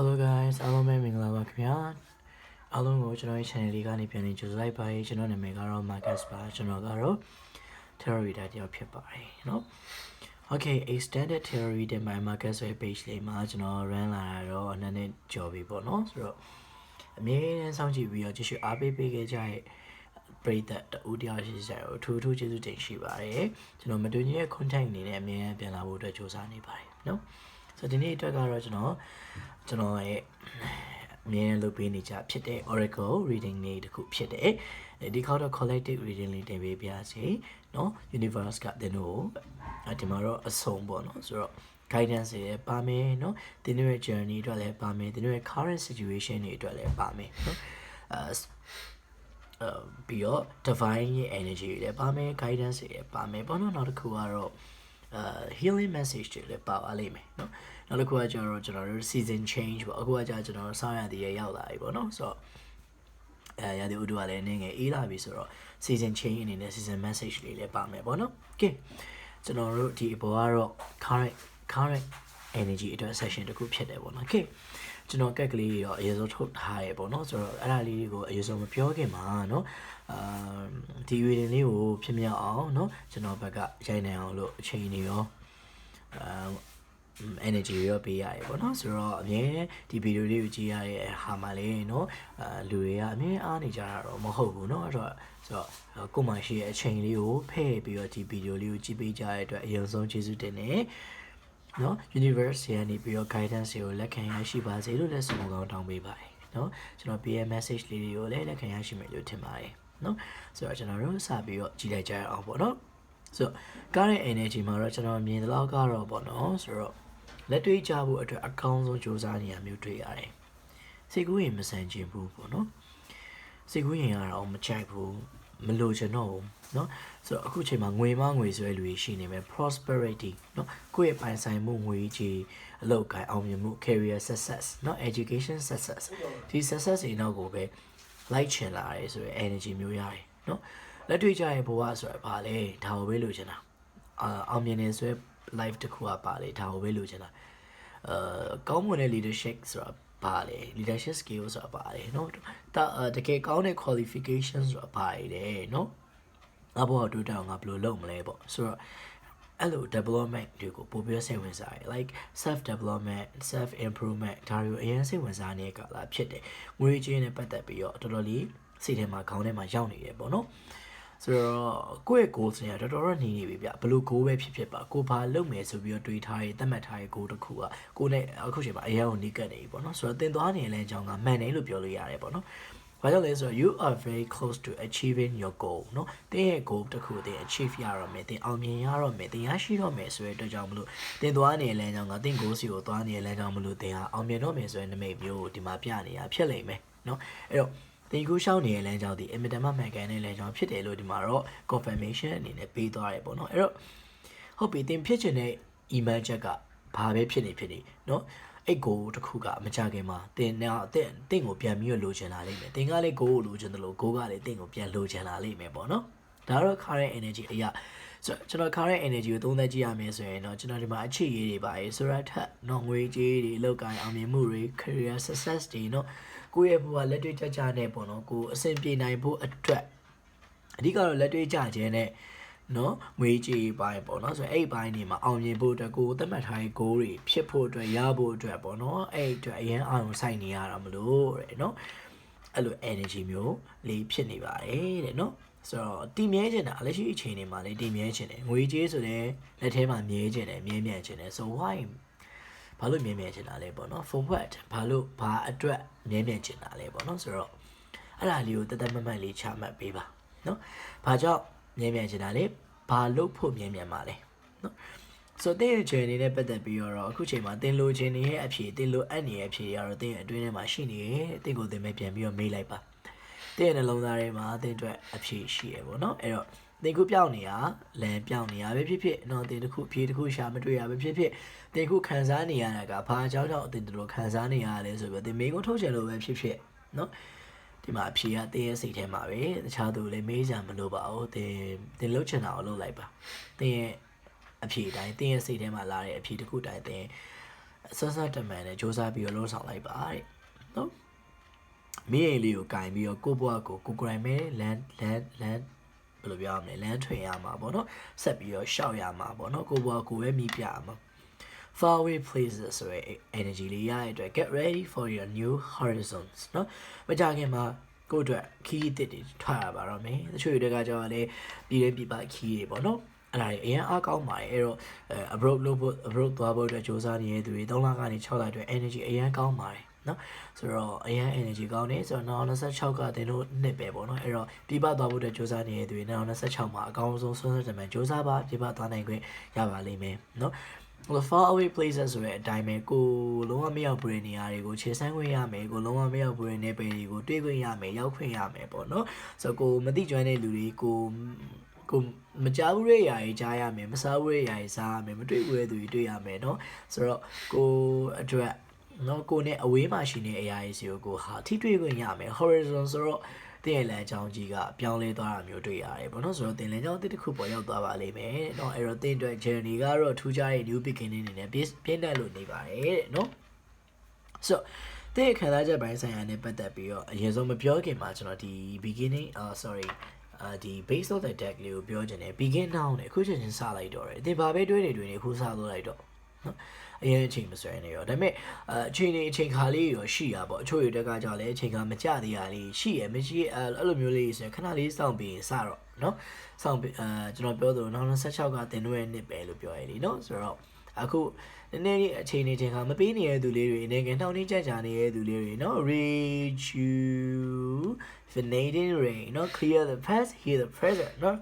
Hello guys အားလုံးပဲမင်္ဂလာပါခင်ဗျာအားလုံးကိုကျွန်တော်ရဲ့ channel လေးကနေပြန်လည်ကြိုဆိုလိုက်ပါကျွန်တော်နာမည်ကတော့ Marcus ပါကျွန်တော်ကတော့ theory reader တယောက်ဖြစ်ပါတယ်เนาะ Okay extended theory တဲ့ my Marcus ရဲ့ page လေးမှာကျွန်တော် run လာတာတော့အနည်းနဲ့ကြော်ပြီပေါ့เนาะဆိုတော့အမြဲတမ်းစောင့်ကြည့်ပြီးတော့ကြည့်ရှုအားပေးပေးခဲ့ကြတဲ့ပရိသတ်တူတယောက်ရှိကြတယ်အထူးအထူးကျေးဇူးတင်ရှိပါတယ်ကျွန်တော်မတူညီတဲ့ content အနေနဲ့အမြဲတမ်းပြန်လာဖို့အတွက်ကြိုးစားနေပါတယ်เนาะ ဆိုတော့ဒီနေ့အတွက်ကတော့ကျွန်တော်ကျွန်တော်ရဲ့အမြဲတမ်းလုပ်ပေးနေကြဖြစ်တဲ့ Oracle reading လေးတစ်ခုဖြစ်တယ်ဒီခေါက်တော့ collective reading လေးတင်ပေးပါစေเนาะ universe ကတင်တို့ဒီမှာတော့အဆုံးပေါ့เนาะဆိုတော့ guidance တွေလည်းပါမယ်เนาะတင်တို့ရဲ့ journey အတွက်လည်းပါမယ်တင်တို့ရဲ့ current situation တွေအတွက်လည်းပါမယ်เนาะအဲအဲပြီးတော့ divine ရဲ့ energy တွေလည်းပါမယ် guidance တွေလည်းပါမယ်ပေါ့နော်နောက်တစ်ခုကတော့ uh healing message တွေလည်းပါပါလိမ့်မယ်เนาะနောက်တစ်ခုကကျတော့ကျွန်တော်တို့ season change ပေါ့အခုကကျကျွန်တော်တို့ဆောင်းရည်ရရောက်လာပြီပေါ့နော်ဆိုတော့အဲရတဲ့ဥဒုကလည်းအနေငယ်အေးလာပြီဆိုတော့ season change အနေနဲ့ season message လေးလည်းပါမယ်ပေါ့နော် okay ကျွန်တော်တို့ဒီအပေါ်ကတော့ current current energy အတွက် session တစ်ခုဖြစ်တယ်ပေါ့နော် okay ကျွန်တော်ကက်ကလေးရောအရင်ဆုံးထုတ်ထားရပေါ့နော်ဆိုတော့အဲ့ဒါလေးတွေကိုအရင်ဆုံးမပြောခင်မှာเนาะ အာဒီဗီဒီယိုလေးကိုဖြစ်မြောက်အောင်เนาะကျွန်တော်ဘက်ကရိုက်နိုင်အောင်လို့အချိန်တွေရောအာ energy ရောပေးရတယ်ပေါ့နော်ဆိုတော့အမြဲဒီဗီဒီယိုလေးကိုကြည့်ရတဲ့ဟာမှလည်းเนาะအာလူတွေကအမြဲအားနေကြတာတော့မဟုတ်ဘူးเนาะအဲ့တော့ဆိုတော့ကိုမှရှိရဲ့အချိန်လေးကိုဖဲ့ပြီးတော့ဒီဗီဒီယိုလေးကိုကြည့်ပေးကြတဲ့အတွက်အရင်ဆုံးကျေးဇူးတင်တယ်เนาะ universe ရဲ့နေပြီးတော့ guidance ကိုလက်ခံရရှိပါစေလို့လည်းဆုမကောင်းတောင်းပေးပါတယ်เนาะကျွန်တော် PM message လေးတွေကိုလည်းလက်ခံရရှိမယ်လို့ထင်ပါတယ် เนาะဆိုတော့ကျွန်တော်တို့စပြီးတော့ကြည့်လိုက်ကြရအောင်ပေါ့เนาะဆိုတော့ current energy မှာတော့ကျွန်တော်မြင်သလောက်ကတော့ပေါ့နော်ဆိုတော့လက်တွေ့ကြဖို့အတွက်အကောင်းဆုံးစူးစမ်းနေရမျိုးတွေ့ရတယ်စိတ်ကူးရင်မဆန်ချင်ဘူးပေါ့နော်စိတ်ကူးရင်ကတော့မချိုက်ဘူးမလိုချင်တော့ဘူးเนาะဆိုတော့အခုချိန်မှာငွေမငွေဆွဲလူတွေရှိနေမယ် prosperity เนาะကိုယ့်ရဲ့ပိုင်ဆိုင်မှုငွေကြီးအလုပ်ကိုင်အောင်မြင်မှု career success เนาะ education success ဒီ success တွေနောက်ကိုပဲ လိုက်ချင်လာရဲဆိုရယ် energy မျိုးရတယ်နော်လက်တွေ့ကြရင်ဘဝဆိုတာဘာလဲဒါကိုပဲလိုချင်တာအာအောင်မြင်နေဆိုရယ် life တစ်ခုကပါလေဒါကိုပဲလိုချင်တာအာကောင်းမွန်တဲ့ leadership ဆိုတာပါလေ leadership skill ဆိုတာပါလေနော်ဒါတကယ်ကောင်းတဲ့ qualification ဆိုတာပါလေနော်အဘောဒူတောင်ကဘယ်လိုလုပ်မလဲပေါ့ဆိုတော့ အဲ့လို development တွေကိုပိုပြီးစိတ်ဝင်စားတယ် like self development self improvement ဒါတွေကိုအရင်စိတ်ဝင်စားနေတဲ့ကာလဖြစ်တယ်ငွေကြေးနဲ့ပတ်သက်ပြီးတော့တော်တော်လေးစိတ်ထဲမှာခေါင်းထဲမှာရောက်နေတယ်ပေါ့နော်ဆိုတော့ကိုယ့်ရဲ့ goal တွေကတော်တော်တော့နေနေပြီဗျဘယ်လို goal ပဲဖြစ်ဖြစ်ပါကိုဘာလုပ်မယ်ဆိုပြီးတော့တွေးထားရေးသတ်မှတ်ထားရေး goal တစ်ခုကကိုနဲ့အခုချိန်မှာအရင်ကနီးကပ်နေပြီပေါ့နော်ဆိုတော့တင်သွားနေတဲ့အကြောင်းကမှန်တယ်လို့ပြောလို့ရတယ်ပေါ့နော် ဘာကြောင့်လဲဆိုတော့ you are very close to achieving your goal เนาะတင်းရဲ့ goal တစ်ခုတင်း achieve ရတော့မယ်တင်းအောင်မြင်ရတော့မယ်တင်းရရှိတော့မယ်ဆိုတဲ့အတွက်ကြောင့်မလို့တင်းသွားနေတဲ့လမ်းကြောင်းကတင်း goal စီကိုသွားနေတဲ့လမ်းကြောင်းမလို့တင်းဟာအောင်မြင်တော့မယ်ဆိုတဲ့နမိတ်မျိုးကိုဒီမှာပြနေတာဖြစ်လိမ့်မယ်เนาะအဲ့တော့တင်ကူရှောင်းနေတဲ့လမ်းကြောင်းဒီအင်မတန်မှမှန်ကန်တဲ့လမ်းကြောင်းဖြစ်တယ်လို့ဒီမှာတော့ confirmation အနေနဲ့ပေးသွားတယ်ပေါ့နော်အဲ့တော့ဟုတ်ပြီတင်ဖြစ်ချင်တဲ့ email ချက်ကဘာပဲဖြစ်နေဖြစ်နေเนาะ အဲ့ကိုတခုကမကြခင်မှာတင်နာအသက်တင့်ကိုပြန်ပြီးလိုချင်လာလိမ့်မယ်တင်ကလည်းကိုကိုလိုချင်တယ်လို့ကိုကလည်းတင့်ကိုပြန်လိုချင်လာလိမ့်မယ်ပေါ့နော်ဒါတော့ current energy အရာဆိုတော့ကျွန်တော် current energy ကိုသုံးသပ်ကြည့်ရမယ်ဆိုရင်တော့ကျွန်တော်ဒီမှာအခြေရေးတွေပါရေဆိုရထက်နော်ငွေကြေးတွေလောက်ကိုင်းအောင်မြင်မှုတွေ career success တွေနော်ကိုယ့်ရဲ့ဘဝလက်တွေ့ကြကြနဲ့ပေါ့နော်ကိုအဆင်ပြေနိုင်ဖို့အတွက်အဓိကတော့လက်တွေ့ကြခြင်းနဲ့ နော်ငွေကြေးပိုင်းပေါ့နော်ဆိုတော့အဲ့ဘိုင်းနေမှာအောင်မြင်ဖို့အတွက်ကိုသတ်မှတ်ထားတဲ့ goal တွေဖြစ်ဖို့အတွက်ရဖို့အတွက်ပေါ့နော်အဲ့အတွက်အရင်အောင်စိုက်နေရတာမလို့တဲ့နော်အဲ့လို energy မျိုးလေးဖြစ်နေပါတယ်တဲ့နော်ဆိုတော့တည်မြဲခြင်းတာလက်ရှိအချိန်တွေမှာလေတည်မြဲခြင်းတယ်ငွေကြေးဆိုတဲ့လက်ထဲမှာမြဲခြင်းတယ်မြဲမြံခြင်းတယ် so why ဘာလို့မြဲမြံချင်တာလဲပေါ့နော် for what ဘာလို့ဘာအတွက်မြဲမြံချင်တာလဲပေါ့နော်ဆိုတော့အဲ့ဒါလေးကိုတသက်မတ်မတ်လေးချမှတ်ပေးပါနော်ဘာကြောင့် မြဲမြံချင်တာလဲဘာလို့ဖို့မြဲမြံမှာလဲနော်ဆိုတော့တဲ့ချိန်အနေနဲ့ပတ်သက်ပြီးတော့အခုချိန်မှာတင်လိုခြင်းနေရဲ့အဖြေတင်လိုအပ်နေရဲ့အဖြေတွေကတော့တင်အတွင်းထဲမှာရှိနေရဲ့တင်ကိုတင်မဲ့ပြန်ပြီးတော့မေးလိုက်ပါတင်ရဲ့နှလုံးသားထဲမှာတင်အတွက်အဖြေရှိရပေါ့နော်အဲ့တော့တင်ခုပြောင်းနေတာလမ်းပြောင်းနေတာပဲဖြစ်ဖြစ်နော်တင်တစ်ခုအဖြေတစ်ခုရှာမတွေ့ရပဲဖြစ်ဖြစ်တင်ခုခံစားနေရတာကဘာအကြောင်းကြောင့်တင်တို့ခံစားနေရလဲဆိုပြီးတင်မေးကိုထုတ်ချင်လို့ပဲဖြစ်ဖြစ်နော် ဒီမှာအဖြေကတင်းရဲ့စိတ်ထဲမှာပဲတခြားသူလည်းမေးကြမလို့ပါဘူးတင်းတင်းလှုပ်ချင်တာကိုလုပ်လိုက်ပါတင်းရဲ့အဖြေတိုင်းတင်းရဲ့စိတ်ထဲမှာလာတဲ့အဖြေတစ်ခုတိုင်းတင်းဆွတ်ဆွတ်တမန်နဲ့စ조사ပြီးတော့လှုပ်ဆောင်လိုက်ပါတဲ့နော်မိအိမ်လေးကိုကင်ပြီးတော့ကိုဘွားကိုကိုကိုရိုင်းမဲလန်လန်လန်ဘယ်လိုပြောရမလဲလမ်းထွင်ရမှာပေါ့နော်ဆက်ပြီးတော့ရှောက်ရမှာပေါ့နော်ကိုဘွားကိုပဲမိပြရမှာ far away places ဆိုရယ် energy လေးရတဲ့အတွက် get ready for your new horizons เนาะမကြခင်မှာကိုယ့်အတွက်ခီးအစ်စ်တွေထွက်ရပါတော့မယ်တချို့တွေကကြောင့်လည်းပြည်ရင်းပြည်ပခီးတွေပေါ့နော်အဲ့ဒါတွေအရင်အားကောင်းပါတယ်အဲ့တော့ abroad လို့ဖို့ abroad သွားဖို့အတွက်စ조사နေတဲ့သူတွေ3လကနေ6လအတွက် energy အရင်ကောင်းပါတယ်နော်ဆိုတော့အရင် energy ကောင်းနေဆိုတော့နောက်26ကတင်တို့နှစ်ပဲပေါ့နော်အဲ့တော့ပြပသွားဖို့အတွက်စ조사နေတဲ့သူတွေနောက်26မှာအကောင်းဆုံးဆွမ်းဆွမ်းတမန်စ조사ပါပြပသွားနိုင်ခွင့်ရပါလိမ့်မယ်နော် ဟို far away places ဆိုတဲ့အတိုင်းပဲကိုလုံးဝမရောက်ဘူးတဲ့နေရာတွေကိုခြေဆန်းခွင့်ရမယ်ကိုလုံးဝမရောက်ဘူးတဲ့နေပယ်တွေကိုတွေးခွင့်ရမယ်ရောက်ခွင့်ရမယ်ပေါ့နော်ဆိုတော့ကိုမသိကျွမ်းတဲ့လူတွေကိုကိုမကြားဘူးတဲ့ຢာကြီးကြားရမယ်မစားဘူးတဲ့ຢာကြီးစားရမယ်မတွေ့ဘူးတဲ့သူတွေတွေ့ရမယ်เนาะဆိုတော့ကိုအတွက်နော်ကိုနဲ့အဝေးမှာရှိနေတဲ့အရာကြီးစီကိုကိုဟာထိတွေ့ခွင့်ရမယ် horizon ဆိုတော့ တင့်ရဲ့လမ်းကြောင်းကြီးကပြောင်းလဲသွားတာမျိုးတွေ့ရတယ်ပေါ့နော်ဆိုတော့တင်လမ်းကြောင်းအသစ်တစ်ခုပေါ်ရောက်သွားပါလိမ့်မယ်တဲ့နော်အဲ့တော့တင့်အတွက် journey ကတော့ထူးခြားတဲ့ new beginning အနေနဲ့ပြင်းတက်လို့နေပါတယ်တဲ့နော်ဆိုတော့တဲ့ခံစားချက်ပိုင်းဆိုင်ရာနဲ့ပတ်သက်ပြီးတော့အရင်ဆုံးမပြောခင်မှာကျွန်တော်ဒီ beginning အာ sorry အာဒီ base of the deck လေးကိုပြောချင်တယ် begin now နဲ့အခုချက်ချင်းစလိုက်တော့တယ်အစ်ဘာပဲတွေးနေတွေးနေအခုစလို့လိုက်တော့ အရင်အချိန်မဆွဲနေရောဒါပေမဲ့အချိန်နေအချိန်ခါလေးရောရှိရပေါ့အချို့တွေတက်ကကြောင့်လည်းအချိန်ကမကြသေးရလေးရှိရမရှိအဲ့လိုမျိုးလေးဆိုရင်ခဏလေးစောင့်ပြီးစတော့နော်စောင့်ပြီးအာကျွန်တော်ပြောသလိုနောက်26ကတင်တို့ရဲ့နှစ်ပဲလို့ပြောရည်လीနော်ဆိုတော့အခုနည်းနည်းလေးအချိန်နေချိန်ခါမပေးနေတဲ့သူလေးတွေအနေနဲ့နှောင်းနှင်းကြကြနေတဲ့သူလေးတွေနော် reach you Fanating rain နော် clear the past heal the present နော်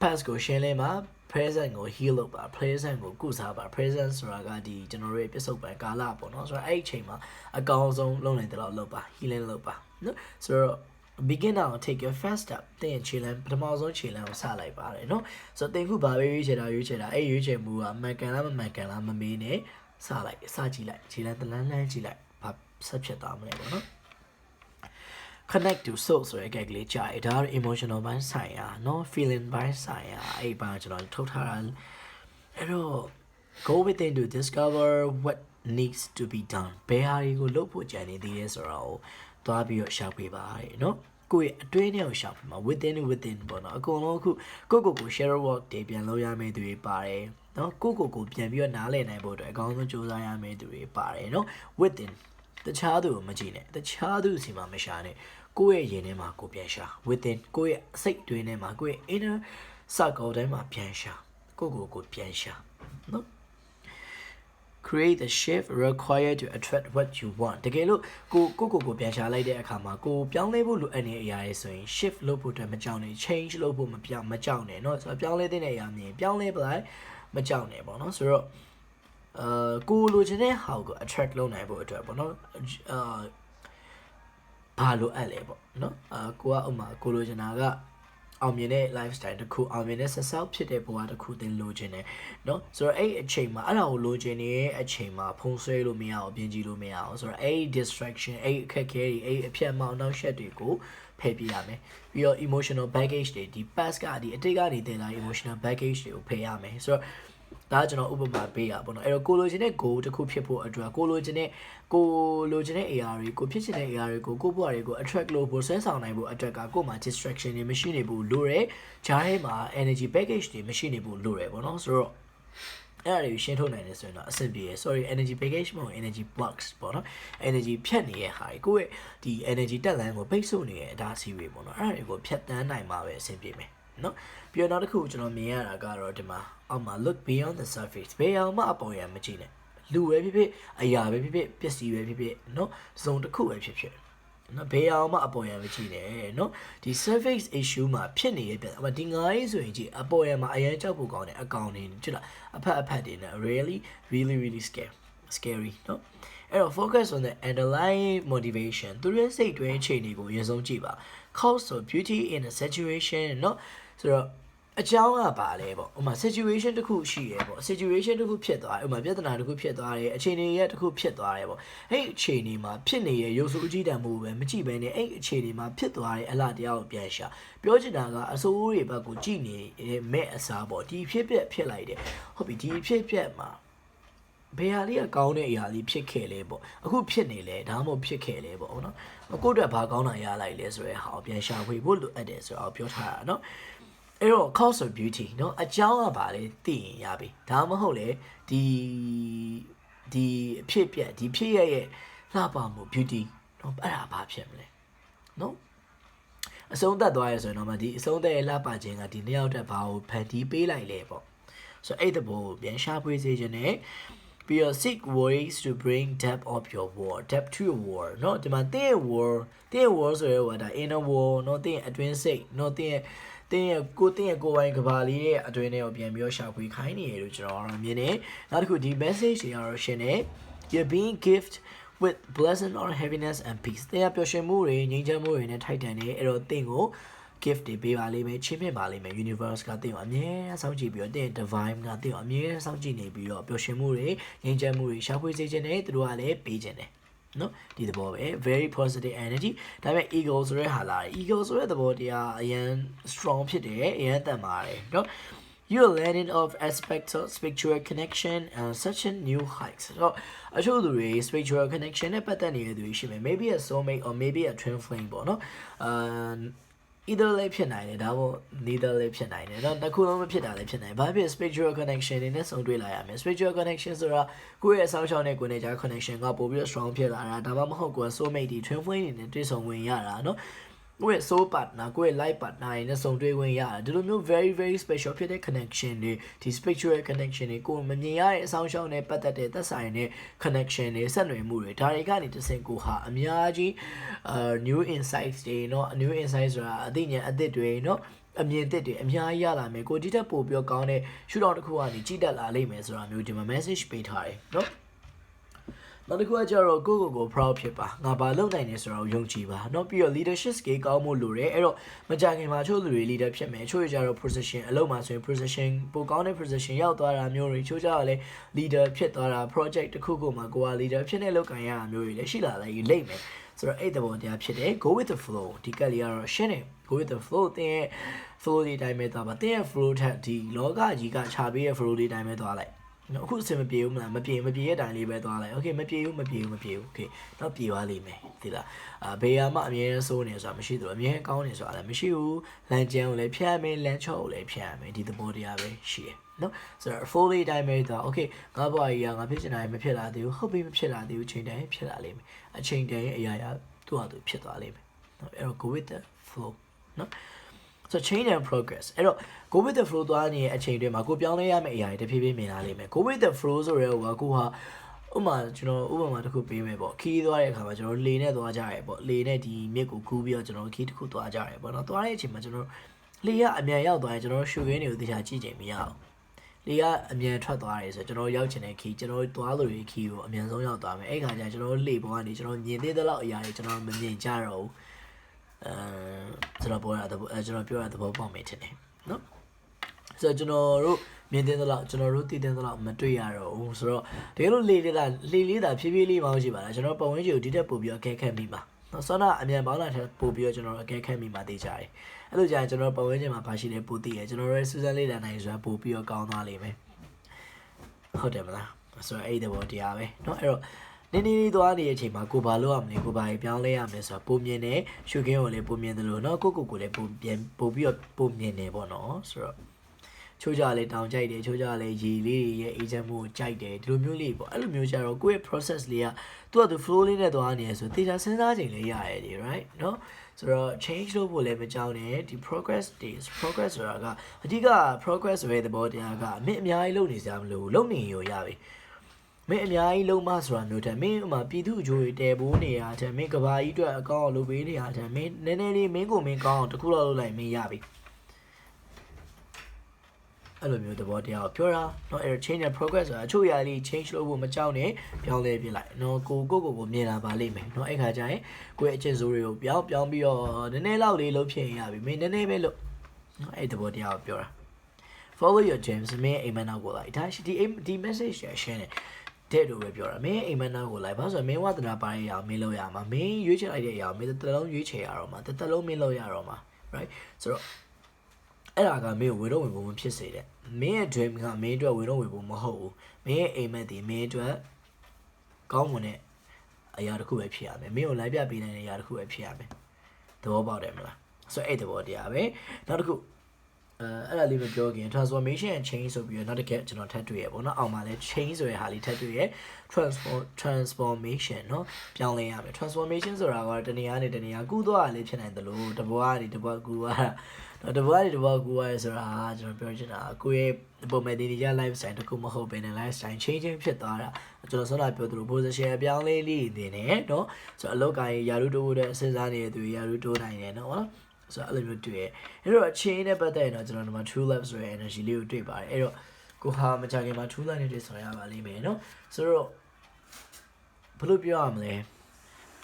past ကိုရှင်းလင်းပါ present ကို heal လုပ်ပါ present ကိုကုစားပါ present ဆိုတာကဒီကျွန်တော်တို့ရဲ့ပြစ္ဆုတ်ပံကာလပေါ့နော်ဆိုတော့အဲ့ဒီအချိန်မှာအကောင်းဆုံးလုပ်နိုင်တဲ့လောက်လုပ်ပါ healing လုပ်ပါနော်ဆိုတော့ beginner ကို take your first step သင်ခြေလမ်းပထမဆုံးခြေလမ်းကိုစလိုက်ပါတယ်နော်ဆိုတော့သင်ခုဘာပဲရွေးချယ်တာရွေးချယ်တာအဲ့ရွေးချယ်မှုကမှန်ကန်လားမမှန်ကန်လားမမေးနဲ့စလိုက်စကြည့်လိုက်ခြေလမ်းတလန်းလန်းကြည့်လိုက်ဘာဆက်ဖြစ်သွားမလဲပေါ့နော် connect to soul ဆိုတဲ့ gag လေးကြာတယ်ဒါကတော့ emotional ဘိုင်းဆိုင်ရာเนาะ feeling ဘိုင်းဆိုင်ရာအဲ့ဘိုင်းကျွန်တော်ထုတ်ထားတာအဲ့တော့ go within to discover what needs to be done ဘယ်ဟာတွေကိုလုပ်ဖို့ကြံနေသေးလဲဆိုတော့သွားပြီးတော့ရှာဖွေပါတဲ့เนาะကိုယ့်ရဲ့အတွင်းထဲကိုရှာဖွေမှာ within within ပေါ့နော်အကုန်လုံးအခုကိုယ့်ကိုယ်ကို share work တွေပြန်လုပ်ရမယ့်သူတွေပါတယ်เนาะကိုယ့်ကိုယ်ကိုပြန်ပြီးတော့နားလည်နိုင်ဖို့အတွက်အကောင်းဆုံးစူးစမ်းရမယ့်သူတွေပါတယ်เนาะ within တခြားသူကိုမကြည့်နဲ့တခြားသူစီမှာမရှာနဲ့ ကိုယ့်ရဲ့ရင်ထဲမှာကိုပြန်ရှာ within ကိုယ့်ရဲ့စိတ်တွင်းထဲမှာကိုယ့်ရဲ့ inner circle ထဲမှာပြန်ရှာကိုယ့်ကိုယ်ကိုပြန်ရှာနော် create the shift required to attract what you want တကယ်လို့ကိုကိုကိုကိုပြန်ရှာလိုက်တဲ့အခါမှာကိုပြောင်းလဲဖို့လိုအပ်နေတဲ့အရာတွေဆိုရင် shift လုပ်ဖို့အတွက်မကြောက်နဲ့ change လုပ်ဖို့မပြောင်းမကြောက်နဲ့เนาะဆိုတော့ပြောင်းလဲတဲ့အရာမြင်ပြောင်းလဲပလိုက်မကြောက်နဲ့ပေါ့เนาะဆိုတော့အာကိုလိုချင်တဲ့ဟာကို attract လုပ်နိုင်ဖို့အတွက်ပေါ့နော်အာ ဘာလိုအပ်လဲပေါ့နော်အာကိုကဥမာကိုလိုချင်တာကအောင်မြင်တဲ့ lifestyle တစ်ခုအောင်မြင်တဲ့ success ဖြစ်တဲ့ဘဝတစ်ခုသင်လိုချင်တယ်เนาะဆိုတော့အဲ့အချိန်မှာအဲ့ဒါကိုလိုချင်နေတဲ့အချိန်မှာဖုံးဆွဲလို့မရအောင်ပြင်ကြည့်လို့မရအောင်ဆိုတော့အဲ့ distraction အဲ့အခက်အခဲတွေအဲ့အဖြတ်မောင်းနောက်ရှက်တွေကိုဖယ်ပြရမယ်ပြီးတော့ emotional baggage တွေဒီ past ကဒီအတိတ်ကနေတင်လာ emotional baggage တွေကိုဖယ်ရမယ်ဆိုတော့ ဒါကကျွန်တော်ဥပမာပေးရပါတော့အဲ့တော့ကိုလိုချင်တဲ့ goal တစ်ခုဖြစ်ဖို့အတွက်ကိုလိုချင်တဲ့ကိုလိုချင်တဲ့ AR တွေကိုဖြစ်ချင်တဲ့ AR တွေကိုကိုဘွားတွေကို attract လုပ်ဖို့ဆွဲဆောင်နိုင်ဖို့အတွက်ကကို့မှာ distraction တွေမရှိနေဘူးလိုတယ်ဂျားထဲမှာ energy package တွေမရှိနေဘူးလိုတယ်ပေါ့နော်ဆိုတော့အဲ့ဒါတွေကိုရှင်းထုတ်နိုင်တယ်ဆိုရင်တော့အဆင်ပြေရယ် sorry energy package မဟုတ် energy blocks ပေါ့နော် energy ဖြတ်နေတဲ့ဟာကိုယ့်ရဲ့ဒီ energy တက်လမ်းကိုပိတ်ဆို့နေတဲ့အတားအဆီးတွေပေါ့နော်အဲ့ဒါတွေကိုဖြတ်တန်းနိုင်မှာပဲအဆင်ပြေမယ်နော် ပြီးတော့နောက်တစ်ခုကျွန်တော်မြင်ရတာကတော့ဒီမှာအောက်မှာ look beyond the surface ဘယ်အောင်မှအပေါ်ရမကြည့်နဲ့လူပဲဖြစ်ဖြစ်အရာပဲဖြစ်ဖြစ်ပစ္စည်းပဲဖြစ်ဖြစ်နော်စုံတစ်ခုပဲဖြစ်ဖြစ်နော်ဘေးအောင်မှအပေါ်ရမကြည့်နဲ့နော်ဒီ surface issue မှာဖြစ်နေတဲ့ပြဿနာဒီငါးရေးဆိုရင်ကြည့်အပေါ်ရမှာအရန်ကြောက်ဖို့ကောင်းတဲ့အကောင်တွေကြည့်လားအဖက်အဖက်တွေနဲ့ really really really scary scary နော်အဲ့တော့ focus on the underlying motivation သူရဲ့စိတ်တွင်းအခြေအနေကိုအရင်ဆုံးကြည့်ပါ cause of beauty in a situation เนาะဆိုတော့ အကြောင်းကပါလဲပေါ့ဥမာ situation တစ်ခုရှိရပေါ့ situation တစ်ခုဖြစ်သွားတယ်ဥမာပြဿနာတစ်ခုဖြစ်သွားတယ်အခြေအနေရဲ့တစ်ခုဖြစ်သွားတယ်ပေါ့အဲ့အခြေအနေမှာဖြစ်နေတဲ့ရုပ်စုအကြည့်တံမှုပဲမကြည့်ဘဲနဲ့အဲ့အခြေအနေမှာဖြစ်သွားတဲ့အလားတရားကိုပြန်ရှာပြောချင်တာကအစိုးရတွေဘက်ကိုကြည့်နေမဲ့အစားပေါ့ဒီဖြစ်ပြက်ဖြစ်လိုက်တယ်ဟုတ်ပြီဒီဖြစ်ပြက်မှာဘယ်ဟာလေးကကောင်းတဲ့အရာလေးဖြစ်ခဲ့လဲပေါ့အခုဖြစ်နေလဲဒါမှမဟုတ်ဖြစ်ခဲ့လဲပေါ့နော်ကိုယ့်အတွက်ဘာကောင်းတာရလိုက်လဲဆိုရဲဟာကိုပြန်ရှာဖွေဖို့လိုအပ်တယ်ဆိုတော့ပြောထားတာနော် အဲ့တော့ cause of beauty เนาะအကြောင်းကဘာလဲသိရင်ရပြီဒါမှမဟုတ်လေဒီဒီအဖြစ်ပြက်ဒီဖြစ်ရရဲ့လှပမှု beauty เนาะအဲ့ဒါဘာဖြစ်မလဲเนาะအဆုံးသတ်သွားရဆိုရင်တော့မဒီအဆုံးသတ်ရဲ့လှပခြင်းကဒီနှစ်ယောက်တက်ဘာကိုဖန်တီးပေးလိုက်လဲပေါ့ဆိုတော့အဲ့တဲ့ဘောကိုပြန်ရှာဖွေစေခြင်းနဲ့ပြီးတော့ seek ways to bring depth of your war depth to your war เนาะဒီမှာတင်းရဲ့ war တင်းရဲ့ war ဆိုရဲဟိုဒါ inner war เนาะတင်းရဲ့အတွင်းစိတ်เนาะတင်းရဲ့ တင်းရဲ့ကိုတင်းရဲ့ကိုယ်ပိုင်ကဘာလေးရဲ့အတွင်းထဲကိုပြန်ပြီးတော့ရှာဖွေခိုင်းနေရလို့ကျွန်တော်ကတော့မြင်တယ်နောက်တစ်ခုဒီ message တွေကတော့ရှင်းတယ် you're being gift with blessing or heaviness and peace တရားပျော်ရွှင်မှုတွေငြိမ်းချမ်းမှုတွေနဲ့ထိုက်တန်တယ်အဲ့တော့တင့်ကို gift တွေပေးပါလိမ့်မယ်ချင်းမြင့်ပါလိမ့်မယ် universe ကတင့်ကိုအမြဲစောင့်ကြည့်ပြီးတော့တင့် divine ကတင့်ကိုအမြဲစောင့်ကြည့်နေပြီးတော့ပျော်ရွှင်မှုတွေငြိမ်းချမ်းမှုတွေရှာဖွေစေခြင်းနဲ့သူတို့ကလည်းပေးခြင်းတယ် နော်ဒီသဘောပဲ very positive energy ဒါပေမဲ့ ego ဆိုတဲ့ဟာလာတယ် ego ဆိုတဲ့သဘောတရားအရင် strong ဖြစ်တယ်အရင်တန်ပါတယ်နော် you're learning of aspects of spiritual connection and such a new heights ဆိုတော့အချို့သူတွေ spiritual connection နဲ့ပတ်သက်နေတဲ့သူတွေရှိမယ် maybe a soulmate or maybe a twin flame ပေါ့နော်အာ either လည်းဖြစ်နိုင်တယ်ဒါမှမဟုတ် neither လည်းဖြစ်နိုင်တယ်เนาะတစ်ခုလုံးမဖြစ်တာလည်းဖြစ်နိုင်ဘာဖြစ် spiritual connection တွေနဲ့ဆုံတွေ့လာရမယ် spiritual connection ဆိုတာကိုယ့်ရဲ့အဆောင်ရှောင်းနဲ့ကိုယ်နဲ့ကြား connection ကပို့ပြီးတော့ strong ဖြစ်လာတာဒါမှမဟုတ်ကိုယ် soulmate တွေ twin flame တွေနဲ့တွေ့ဆုံဝင်ရတာเนาะ ကိုယ့်ရဲ့ soul partner ကိုယ့်ရဲ့ life partner တွေနဲ့ဆုံတွေ့ဝင်ရတာဒီလိုမျိုး very very special ဖြစ်တဲ့ connection တွေဒီ spiritual connection တွေကိုယ်မမြင်ရတဲ့အဆောင်ရှောင်းနဲ့ပတ်သက်တဲ့သက်ဆိုင်တဲ့ connection တွေဆက်နွယ်မှုတွေဒါတွေကနေတစ်ဆင့်ကိုဟာအများကြီးအာ new insights တွေเนาะ new insights ဆိုတာအသိဉာဏ်အသစ်တွေเนาะအမြင်သစ်တွေအများကြီးရလာမယ်ကိုဒီတက်ပို့ပြောကောင်းတဲ့ရှုထောင့်တစ်ခုကနေကြည်တက်လာလိမ့်မယ်ဆိုတာမျိုးဒီမှာ message ပေးထားတယ်เนาะ နောက်တစ်ခုကကျတော့ကိုကိုကို proud ဖြစ်ပါငါဘာလုပ်နိုင်လဲဆိုတော့ယုံကြည်ပါเนาะပြီးတော့ leadership skill ကောင်းမှုလိုတယ်အဲ့တော့မကြခင်မှာချို့လူတွေ leader ဖြစ်မယ်ချို့ရကြတော့ position အလုပ်မှာဆိုရင် position ပိုကောင်းတဲ့ position ရောက်သွားတာမျိုးတွေချို့ကြတော့လည်း leader ဖြစ်သွားတာ project တစ်ခုခုမှာကိုက leader ဖြစ်နေလောက်ကန်ရတာမျိုးတွေလည်းရှိလာလိုက်လိမ့်မယ်ဆိုတော့အဲ့တဘောတရားဖြစ်တယ် go with the flow ဒီကက်လေးကတော့ရှင်းတယ် go with the flow တင်းရဲ့ flow ဒီတိုင်းပဲသွားပါတင်းရဲ့ flow ထက်ဒီလောကကြီးကခြာပေးရဲ့ flow ဒီတိုင်းပဲသွားလိုက် နော်အခုအဆင်မပြေဘူးမလားမပြေမပြေရဲ့တိုင်းလေးပဲသွားလိုက်โอเคမပြေဘူးမပြေဘူးမပြေဘူးโอเคတော့ပြေသွားလိမ့်မယ်ဒီလားအာဘေးရမအမြဲစိုးနေဆိုတာမရှိသလိုအမြဲကောင်းနေဆိုတာလည်းမရှိဘူးလမ်းကျန်းကိုလည်းဖျက်မယ်လမ်းချော့ကိုလည်းဖျက်မယ်ဒီသဘောတရားပဲရှိတယ်နော်ဆိုတော့ full day တိုင်းပဲသွား okay ငါဘွားကြီးကငါဖြစ်ချင်တာမဖြစ်လာသေးဘူးဟုတ်ပြီမဖြစ်လာသေးဘူးချိန်တိုင်းဖြစ်လာလိမ့်မယ်အချိန်တိုင်းအရာရာသူ့ဟာသူဖြစ်သွားလိမ့်မယ်နော်အဲ့တော့ go with the flow နော် so change and progress အဲ့တော့ go with the flow သွားနေတဲ့အချိန်တွေမှာကိုပြောင်းလဲရမယ့်အရာတွေတဖြည်းဖြည်းမြင်လာလိမ့်မယ် go with the flow ဆိုရဲဟိုကကိုဟာဥပမာကျွန်တော်ဥပမာတစ်ခုပေးမယ်ပေါ့ခီးသွားတဲ့အခါမှာကျွန်တော်လေနဲ့သွားကြရဲပေါ့လေနဲ့ဒီမြစ်ကိုကူးပြီးတော့ကျွန်တော်ခီးတစ်ခုသွားကြရဲပေါ့နော်သွားတဲ့အချိန်မှာကျွန်တော်လေကအမြန်ရောက်သွားရင်ကျွန်တော်ရှုခင်းတွေကိုတရားကြည့်ကြင်မရအောင်လေကအမြန်ထွက်သွားတယ်ဆိုတော့ကျွန်တော်ရောက်ချင်တဲ့ခီးကျွန်တော်သွားလို့ရခီးကိုအမြန်ဆုံးရောက်သွားမယ်အဲ့ခါကျကျွန်တော်လေပေါ်ကနေကျွန်တော်မြင်သေးတဲ့လောက်အရာတွေကျွန်တော်မမြင်ကြတော့ဘူး အဲကျွန်တော်ပြောရတဲ့အဲကျွန်တော်ပြောရတဲ့ဘောပေါက်မယ်ထင်တယ်နော်ဆိုတော့ကျွန်တော်တို့မြင်တဲ့လောက်ကျွန်တော်တို့တည်တဲ့လောက်မတွေ့ရတော့ဘူးဆိုတော့တကယ်လို့လေလေးတာလေလေးတာဖြည်းဖြည်းလေးမောင်းရှိပါလားကျွန်တော်ပုံဝန်းကျင်ကိုဒီတက်ပို့ပြီးအကဲခတ်မိပါနော်ဆောနာအမြန်ပေါင်းလာတဲ့ပို့ပြီးတော့ကျွန်တော်အကဲခတ်မိပါသေးကြတယ်အဲ့လိုကြာရင်ကျွန်တော်ပုံဝန်းကျင်မှာဘာရှိလဲပို့သိရကျွန်တော်ရဲ့စူးစမ်းလေ့လာနိုင်ဆိုတာပို့ပြီးတော့ကောင်းသွားလိမ့်မယ်ဟုတ်တယ်မလားဆိုတော့အဲ့ဒီဘောတရားပဲเนาะအဲ့တော့ နင်းနေနေသွားနေတဲ့အချိန်မှာကိုဘာလို့ရမလဲကိုဘာကြီးပြောင်းလဲရမလဲဆိုတော့ပုံမြင်တယ်ရှုခင်းကိုလည်းပုံမြင်တယ်လို့เนาะကိုကိုကိုလည်းပုံပြန်ပို့ပြီးတော့ပုံမြင်တယ်ပေါ့နော်ဆိုတော့ချိုးကြလည်းတောင်ကြိုက်တယ်ချိုးကြလည်းရေလေးတွေရဲ့အေဂျင့်မှုကိုကြိုက်တယ်ဒီလိုမျိုးလေးပေါ့အဲ့လိုမျိုးကြတော့ကိုယ့်ရဲ့ process လေးကသူကသူ flow လေးနဲ့သွားနေရဆိုတေချာစဉ်းစားချိန်လေးရရတယ်ဒီ right เนาะဆိုတော့ change လုပ်ဖို့လည်းမကြောက်နဲ့ဒီ progress တွေ progress ဆိုတာကအဓိက progress ဆိုတဲ့သဘောတရားကအမြင့်အများကြီးလုပ်နေစရာမလိုဘူးလုပ်နေရောရပြီ မင်းအများကြီးလုံးမဆိုတာမျိုးတဲ့မင်းဥမာပြည်သူအကျိုးတွေတည်ဖို့နေရတဲ့မင်းကဘာကြီးအတွက်အကောင့်လုပ်ပေးနေရတဲ့မင်းနည်းနည်းလေးမင်းကိုမင်းကောင်းအောင်တခုလောက်လုပ်လိုက်မင်းရပြီအဲ့လိုမျိုးသဘောတရားကိုပြောတာเนาะအဲ့ change and progress ဆိုတာအချို့အရာလေး change လုပ်ဖို့မကြောက်နဲ့ပြောင်းလဲပြလိုက်เนาะကိုကိုကိုကိုမြင်လာပါလိမ့်မယ်เนาะအဲ့ခါကျရင်ကိုယ့်ရဲ့အကျင့်ဆိုးတွေကိုပြောင်းပြောင်းပြီးတော့နည်းနည်းလောက်လေးလုပ်ဖြစ်ရင်ရပြီမင်းနည်းနည်းပဲလုပ်เนาะအဲ့သဘောတရားကိုပြောတာ follow your dreams မင်းအိမ်မက်နောက်ကိုလိုက်ဒါရှိဒီဒီ message ရရှင်းတယ် တဲ့တို့ပဲပြောတာမင်းအိမ်မက်နောက်ကိုလိုက်ဘာလို့ဆိုမင်းဝဒနာပိုင်းရအောင်မင်းလုပ်ရမှာမင်းရွေးချယ်လိုက်တဲ့အရာမင်းတစ်လုံးရွေးချယ်ရတော့မှာတစ်လုံးမင်းလုပ်ရတော့မှာ right ဆိုတော့အဲ့ဒါကမင်းကိုဝေတော့ဝေဖို့မဖြစ်စေတဲ့မင်းရဲ့ dream ကမင်းအတွက်ဝေတော့ဝေဖို့မဟုတ်ဘူးမင်းရဲ့အိမ်မက်ဒီမင်းအတွက်ကောင်းမွန်တဲ့အရာတစ်ခုပဲဖြစ်ရမယ်မင်းကိုလိုက်ပြပေးနိုင်တဲ့အရာတစ်ခုပဲဖြစ်ရမယ်သဘောပေါက်တယ်မလားဆိုတော့အဲ့သဘောတရားပဲနောက်တစ်ခု အဲအဲ့ဒါလေးပဲပြောခင် transformation and change ဆိုပြီးတော့နောက်တစ်ခက်ကျွန်တော်ထပ်တွေ့ရပေါ့နော်အောက်မှာလည်း change ဆိုတဲ့ဟာလေးထပ်တွေ့ရ transform transformation เนาะပြောင်းလဲရမယ် transformation ဆိုတာကတနေရာနဲ့တနေရာကူးသွားတာလေးဖြစ်နိုင်တယ်လို့တဘွားကနေတဘွားကူသွားတာတော့တဘွားကနေတဘွားကူသွားရဆိုတာဟာကျွန်တော်ပြောချင်တာကိုယ့်ရဲ့ပုံမှန်တည်နေကြ lifestyle တစ်ခုမဟုတ်ဘဲနဲ့ lifestyle changing ဖြစ်သွားတာကျွန်တော်ဆောလာပြောသလို position အပြောင်းလဲလေးနေတယ်เนาะဆိုတော့အလောက်ကိုင်းယာရုတိုးတဲ့စဉ်းစားနေတဲ့သူယာရုတိုးနိုင်တယ်เนาะဟုတ် ဆိုတော့အဲ့လိုမျိုးတွေ့ရဲအဲ့တော့အချင်းနဲ့ပတ်သက်ရင်တော့ကျွန်တော်ဒီမှာ true love ဆိုတဲ့ energy လေးကိုတွေ့ပါတယ်အဲ့တော့ကိုဟာမကြခင်မှာ true love နဲ့တွေ့ဆုံရပါလိမ့်မယ်နော်ဆိုတော့ဘယ်လိုပြောရမလဲ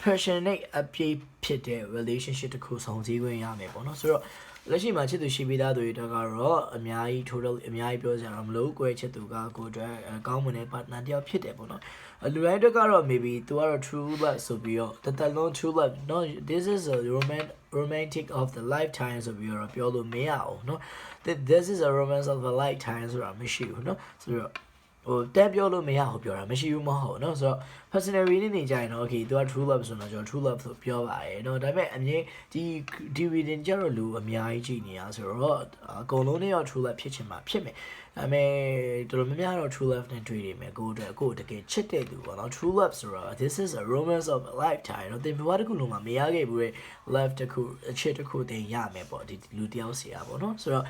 passionate အပြည့်ဖြစ်တဲ့ relationship တစ်ခုဆောင်စည်းခွင့်ရမယ်ပေါ့နော်ဆိုတော့ လက်ရှိမှာချစ်သူရှိပြီးသားသူတွေတော့ကတော့အများကြီး total အများကြီးပြောစရာတော့မလိုကိုယ့်ရဲ့ချစ်သူကကိုယ်အတွက်အကောင်းမွန်တဲ့ partner တစ်ယောက်ဖြစ်တယ်ပေါ့နော်အလူတိုင်းအတွက်ကတော့ maybe သူကတော့ true love ဆိုပြီးတော့တသက်လုံး true love no this is a romantic romantic of the lifetime ဆိုပြီးတော့ပြောလို့မရအောင်เนาะ this is a romance of a lifetime ဆိုတာမရှိဘူးเนาะဆိုတော့ ဟိုတက်ပြောလို့မရဘူးပြောတာမရှိဘူးမဟုတ်เนาะဆိုတော့ personal reading နေကြရင်တော့ okay သူက true love ဆိုတော့ကျွန်တော် true love ဆိုပြောပါတယ်เนาะဒါပေမဲ့အမြင်ဒီ ဒီ reading ကြတော့လူအများကြီးကြည့်နေရဆိုတော့အကုန်လုံးနဲ့ရော true love ဖြစ်ချင်မှာဖြစ်မယ်ဒါပေမဲ့တော်တော်များများတော့ true love နဲ့တွေ့နေမယ်ကိုယ့်အတွက်ကိုယ့်တကယ်ချစ်တဲ့သူပေါ့နော် true love ဆိုတော့ this is a romance of a lifetime เนาะတင်ဘဝတစ်ခုလုံးမှာမရခဲ့ဘူးတဲ့ love တစ်ခုအချစ်တစ်ခုတင်ရမယ်ပေါ့ဒီလူတယောက်စီရပေါ့နော်ဆိုတော့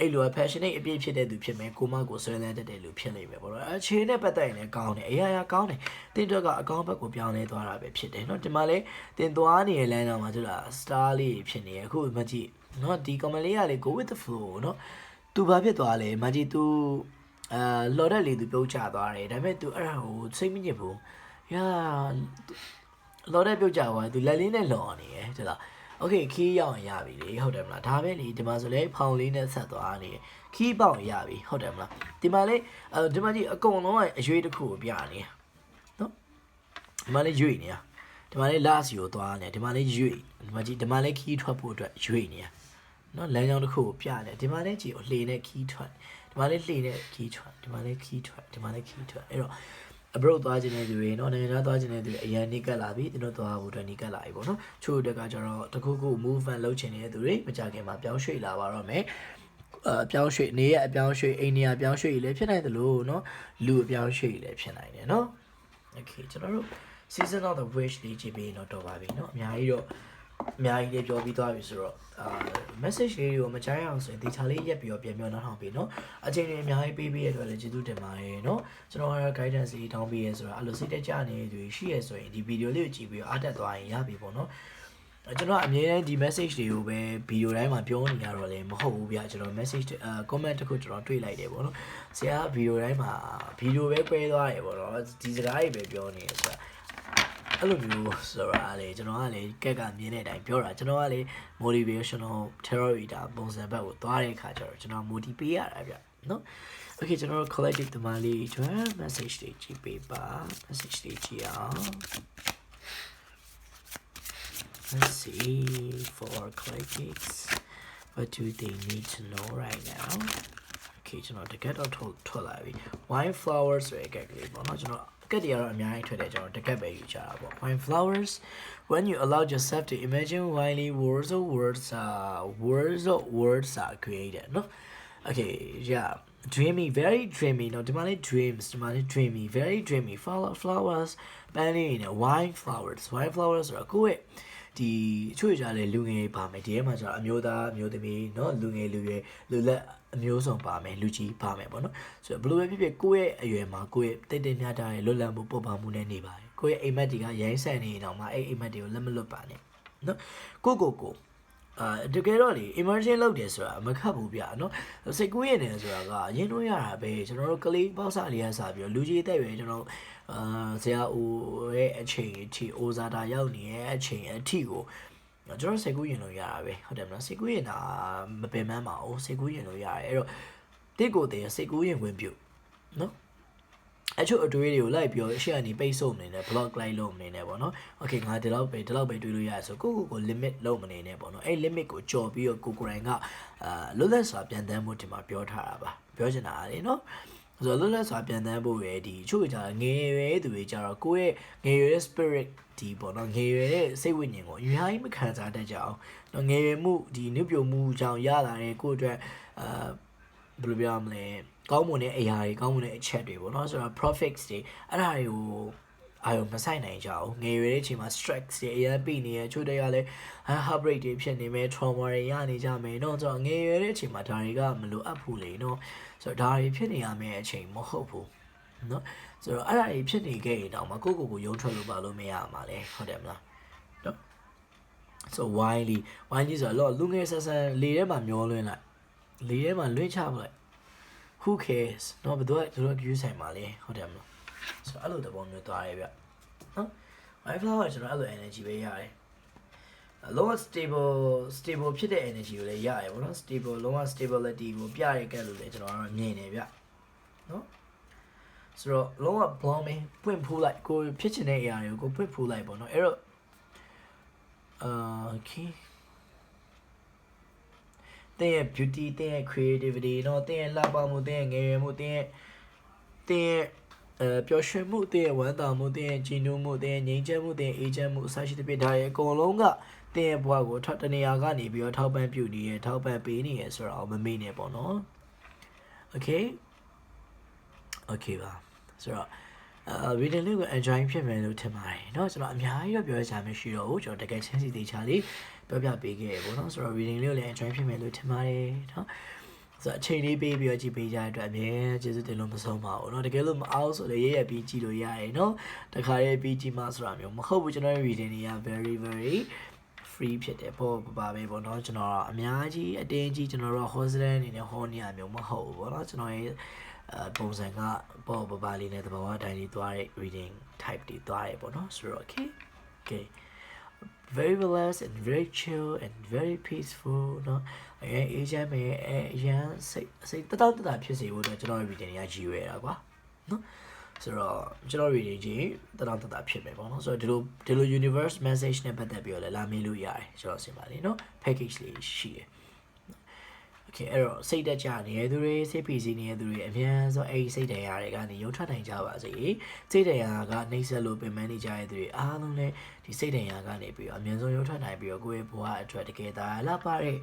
အဲ့လို passionate အပြည့်ဖြစ်တဲ့သူဖြစ်မယ်ကိုမကိုဆွဲလန်းတတ်တဲ့လူဖြစ်နေမယ်ပေါ့နော်အခြေနဲ့ပတ်သက်ရင်လည်းကောင်းတယ်အရာရာကောင်းတယ်တင်းတော့ကအကောင်းဘက်ကိုပြောင်းလဲသွားတာပဲဖြစ်တယ်เนาะဒီမှာလေတင်သွားနေတဲ့လမ်းကြောင်းမှာသူက star လေးဖြစ်နေရအခုမကြည့်เนาะဒီ comment လေးကလေ go with the flow เนาะသူဘာဖြစ်သွားလဲမကြည့် तू အာလော်တဲ့လေသူပြုတ်ချသွားတယ်ဒါပေမဲ့ तू အဲ့ဒါကိုစိတ်မညစ်ဘူးရာလော်တဲ့ပြုတ်ချသွား तू လက်လေးနဲ့လော်နေရတဲ့လား โอเคခီးရောက်ရင်ရပြီလေဟုတ်တယ်မလားဒါပဲလေဒီမှာဆိုလေဖောင်လေးနဲ့ဆက်သွားနေခီးပေါက်ရင်ရပြီဟုတ်တယ်မလားဒီမှာလေအဲဒီမှာကြီးအကုန်လုံးကအရွေးတစ်ခုကိုပြနေနော်ဒီမှာလေရွေ့နေရဒီမှာလေလာစီကိုသွားနေဒီမှာလေရွေ့ဒီမှာကြီးဒီမှာလေခီးထွက်ဖို့အတွက်ရွေ့နေရနော်လမ်းကြောင်းတစ်ခုကိုပြနေဒီမှာလေကြည့်လှေနဲ့ခီးထွက်ဒီမှာလေလှေနဲ့ခီးထွက်ဒီမှာလေခီးထွက်ဒီမှာလေခီးထွက်အဲ့တော့ အဘရုတ်သွားခြင်းတဲ့သူတွေเนาะနိုင်ငံသားသွားခြင်းတဲ့သူတွေအရင်နေကပ်လာပြီသူတို့သွားဖို့အတွက်နေကပ်လာပြီပေါ့နော်ချို့တက်ကကျတော့တခုခု movement လုပ်ခြင်းတဲ့သူတွေမကြခင်မှာပြောင်းရွှေ့လာပါတော့မယ်အပြောင်းရွှေ့နေရအပြောင်းရွှေ့အိန္ဒိယအပြောင်းရွှေ့လည်းဖြစ်နိုင်တယ်လို့เนาะလူအပြောင်းရွှေ့လည်းဖြစ်နိုင်တယ်เนาะ okay ကျွန်တော်တို့ season of the wish လေးကြည့်ပြီးတော့တော့ပါပြီเนาะအများကြီးတော့ အများကြီးလေးပြောပြီးသွားပြီဆိုတော့အာ message လေးတွေကိုမကြိုက်အောင်ဆိုရင်ဒီချာလေးရက်ပြီးတော့ပြန်ပြောနောက်ထောင်ပြီးနော်အချိန်တွေအများကြီးပေးပြီးရတဲ့အတွက်လည်းကျေးဇူးတင်ပါတယ်နော်ကျွန်တော်ကတော့ guidance လေးတောင်းပေးရဲဆိုတော့အဲ့လိုစိတ်တက်ကြနေတဲ့တွေရှိရဆိုရင်ဒီ video လေးကိုကြည့်ပြီးအားတက်သွားရင်ရပြီပေါ့နော်ကျွန်တော်အမြဲတမ်းဒီ message တွေကိုပဲဗီဒီယိုတိုင်းမှာပြောနေရတော့လည်းမဟုတ်ဘူးဗျာကျွန်တော် message အဲ comment တခုကျွန်တော်တွေ့လိုက်တယ်ပေါ့နော်ဆရာကဗီဒီယိုတိုင်းမှာဗီဒီယိုပဲပွဲသွားတယ်ပေါ့နော်ဒီစကားတွေပဲပြောနေရဆိုတာ အဲ့လိုမျိုးဆိုတာလေကျွန်တော်ကလေကက်ကမြင်တဲ့အတိုင်းပြောတာကျွန်တော်ကလေ motivational theory တာပုံစံဘက်ကိုသွားတဲ့အခါကျတော့ကျွန်တော် motivate ရတာဗျနော် okay ကျွန်တော် collective တမလေးကျွမ်း message တွေကြည့်ပေးပါ message တွေကြည့်အောင် Let's see for clicks. What do they need to know right now? Okay ကျွန်တော်တကက်တော့ထုတ်ထွက်လာပြီ wine flowers ဆိုတဲ့ကက်ကလေးပေါ့နော်ကျွန်တော်ကက်တွေကတော့အများကြီးထွက်တယ်ကျွန်တော်တကက်ပဲယူကြတာပေါ့ wine flowers when you allow yourself to imagine wildly words of words are words of words are created နော် okay yeah dreamy very dreamy နော်ဒီမှာလေး dreams ဒီမှာလေး dreamy very dreamy flower flowers ပန်းလေးနဲ့ wine flowers wine flowers ဆိုတော့ကိုယ့်ရဲ့ဒီချွေကြတဲ့လူငယ်ပါမယ်ဒီထဲမှာကျတော့အမျိုးသားအမျိုးသမီးเนาะလူငယ်လူရွယ်လူလက် အမျိုးစုံပါမယ်လူကြီးပါမယ်ပေါ့နော်ဆိုတော့ဘယ်လိုပဲဖြစ်ဖြစ်ကိုယ့်ရဲ့အရွယ်မှာကိုယ့်ရဲ့တိတ်တိတ်မြတ်တာရဲ့လွတ်လပ်မှုပုံပါမှုနဲ့နေပါတယ်ကိုယ့်ရဲ့အိမ်မက်တွေကရိုင်းဆန်နေတော့မှအဲ့အိမ်မက်တွေကိုလက်မလွတ်ပါနဲ့နော်ကိုကိုကိုအာတကယ်တော့လေ emerging လုပ်တယ်ဆိုတာမခတ်ဘူးဗျာနော်စိတ်ကူးရင်တယ်ဆိုတာကအရင်တော့ရတာပဲကျွန်တော်တို့ကလေးပေါ့စားလေးရစားပြီးတော့လူကြီးအသက်ရွယ်ကျွန်တော်အာဆရာဦးရဲ့အချိန်အထိအိုဇာတာရောက်နေရဲ့အချိန်အထိကို ကျွန်တော်စိတ်ကူးရင်လို့ရတာပဲဟုတ်တယ်မလားစိတ်ကူးရင်တာမပင်ပန်းပါဘူးစိတ်ကူးရင်လို့ရတယ်အဲ့တော့တိတ်ကိုတည်းစိတ်ကူးရင်ဝင်ပြုတ်နော်အချို့အတွေးတွေကိုလိုက်ပြီးတော့ရှေ့ကနေပိတ်ဆို့မနေနဲ့ block လိုက်လို့မနေနဲ့ပေါ့နော် okay ငါဒီလောက်ပဲဒီလောက်ပဲတွေးလို့ရတယ်ဆိုကိုကိုကို limit လုပ်မနေနဲ့ပေါ့နော်အဲ့ limit ကိုကြော်ပြီးတော့ကိုကိုယ်တိုင်ကအာလွတ်လပ်စွာပြန်တန်းဖို့ဒီမှာပြောထားတာပါပြောချင်တာလေနော် ဆိုတော့လွတ်လပ်စွာပြန်တန်းဖို့ရယ်ဒီချို့ကြငယ်ရွယ်သူတွေကြတော့ကိုယ့်ရဲ့ငယ်ရွယ်တဲ့ spirit ဒီပေါ့နော်ငယ်ရွယ်တဲ့စိတ်ဝိညာဉ်ကိုအများကြီးမခံစားတတ်ကြအောင်နော်ငယ်ရွယ်မှုဒီနှုတ်ပြမှုကြောင့်ရလာတဲ့ကိုယ့်အတွက်အာဘယ်လိုပြောရမလဲကောင်းမွန်တဲ့အရာတွေကောင်းမွန်တဲ့အချက်တွေပေါ့နော်ဆိုတော့ profits တွေအဲ့ဒါတွေကို အာရုံမဆိုင်နိုင်ကြအောင်ငယ်ရွယ်တဲ့အချိန်မှာ stress တွေအရင်ပြီးနေရချို့တွေကလည်း heartbreak တွေဖြစ်နေမယ် trauma တွေရနေကြမယ်เนาะဆိုတော့ငယ်ရွယ်တဲ့အချိန်မှာဒါတွေကမလိုအပ်ဘူးလေเนาะဆိုတော့ဒါတွေဖြစ်နေရမယ့်အချိန်မဟုတ်ဘူးเนาะဆိုတော့အဲ့ဒါတွေဖြစ်နေခဲ့ရင်တော့မကိုကိုကိုရုံထွက်လို့ပါလို့မရမှာလေဟုတ်တယ်မလားเนาะ so widely widely ဆိုတော့လူငယ်ဆက်ဆန်လေထဲမှာမျောလွင်းလိုက်လေထဲမှာလွင့်ချပလိုက် who cares เนาะဘယ်သူကသူတို့ view ဆိုင်မှာလဲဟုတ်တယ်မလား ဆိုတော့အဲ့လိုသဘောမျိုးသွားရဲဗျနော် my flower ကျွန်တော်အဲ့လို energy ပဲရတယ်လုံးဝ stable stable ဖြစ်တဲ့ energy ကိုလည်းရတယ်ဗောနော် stable လုံးဝ stability ကိုပြရခဲ့လို့လည်းကျွန်တော်ကတော့မြင်နေဗျနော်ဆိုတော့လုံးဝ blooming ပွင့်ဖူးလိုက်ကိုဖြစ်ချင်တဲ့အရာတွေကိုကိုပွင့်ဖူးလိုက်ပေါ့နော်အဲ့တော့အာ okay တဲ့ရဲ့ beauty တဲ့ရဲ့ creativity เนาะတဲ့ရဲ့လှပမှုတဲ့ရဲ့ငယ်ရွယ်မှုတဲ့ရဲ့တဲ့ရဲ့ အဲပျော်ရွှင်မှုတဲ့ရဲ့ဝမ်းသာမှုတဲ့ရဲ့ကြည်နူးမှုတဲ့ရဲ့ငြိမ်းချမ်းမှုတဲ့ရဲ့အေးချမ်းမှုအစရှိသဖြင့်ဒါရဲ့အကုန်လုံးကတဲ့ရဲ့ဘဝကိုထောက်တနေရာကနေပြီးတော့ထောက်ပံ့ပြုနေရထောက်ပံ့ပေးနေရဆိုတော့မမေ့နဲ့ပေါ့နော် okay okay ပါဆိုတော့အာ reading လေးကို enjoy ဖြစ်မယ်လို့ထင်ပါတယ်เนาะကျွန်တော်အများကြီးတော့ပြောရချင်မရှိတော့ဘူးကျွန်တော်တကယ်ချင်းစီသေးချာလေးပြောပြပေးခဲ့ရပေါ့နော်ဆိုတော့ reading လေးကိုလည်း enjoy ဖြစ်မယ်လို့ထင်ပါတယ်เนาะ ဆိုတော့အချိန်လေးပေးပြီးတော့ကြည့်ပေးကြတဲ့အတွက်အများကျေးဇူးတင်လို့မဆုံးပါဘူးเนาะတကယ်လို့မအောင်ဆိုလည်းရရပြီးကြည့်လို့ရတယ်เนาะတခါရေးပြီးကြည့်မှဆိုတာမျိုးမဟုတ်ဘူးကျွန်တော်ရဲ့ reading တွေက very very free ဖြစ်တယ်ပေါ့ပါပဲပေါ့เนาะကျွန်တော်အများကြီးအတင်းကြီးကျွန်တော်တို့ hostel အနေနဲ့ဟောနေရမျိုးမဟုတ်ဘူးပေါ့เนาะကျွန်တော်ရဲ့အဲပုံစံကပေါ့ပပလေးနဲ့တဘာဝတိုင်းလေးသွားတဲ့ reading type တွေသွားရပေါ့เนาะဆိုတော့ okay okay very relaxed and very chill and very peaceful เนาะ တကယ်အေဂျင့်ပဲအရန်စိတ်စိတ်တတောက်တတာဖြစ်စေဖို့အတွက်ကျွန်တော်တို့ reading တွေကရည်ရွယ်တာကွာနော်ဆိုတော့ကျွန်တော် reading ကြီးတတောက်တတာဖြစ်မယ်ပေါ့နော်ဆိုတော့ဒီလိုဒီလို universe message နဲ့ပတ်သက်ပြီးတော့လည်းလာမေးလို့ရတယ်ကျွန်တော်ဆင်ပါလိမ့်နော် package လေးရှိတယ် okay အဲ့တော့စိတ်တက်ကြနေတဲ့သူတွေစိတ်ဖိစီးနေတဲ့သူတွေအများဆုံးအဲ့ဒီစိတ်တရားတွေကနေရုံထွက်နိုင်ကြပါစေစိတ်တရားကနှိမ့်ဆက်လို့ပင်ပန်းနေကြတဲ့သူတွေအားလုံးလည်းဒီစိတ်တရားကနေပြီးတော့အများဆုံးရုံထွက်နိုင်ပြီးတော့ကိုယ့်ရဲ့ဘဝအတွက်တကယ်သာလှပတဲ့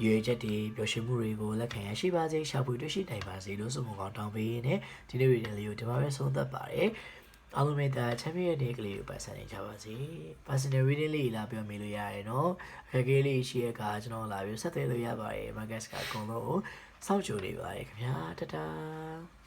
ရွေချက်တွေပျော်ရွှင်မှုတွေကိုလက်ခံရရှိပါစေရှာဖွေတွေ့ရှိနိုင်ပါစေလို့ဆုမွန်ကောင်းတောင်းပေးရင်းနဲ့ဒီနေ့ reading လေးကိုဒီမှာပဲဆုံးသက်ပါတယ်အားလုံးပဲဒါချမ်းမြေ့တဲ့နေ့ကလေးကိုပတ်စံနေကြပါစေ personal reading လေးလာပြောမိလို့ရတယ်နော်အခက်အခဲလေးရှိတဲ့အခါကျွန်တော်လာပြီးဆက်သွယ်လို့ရပါတယ် market ကအကုန်လုံးကိုစောင့်ကြိုနေပါတယ်ခင်ဗျာတတား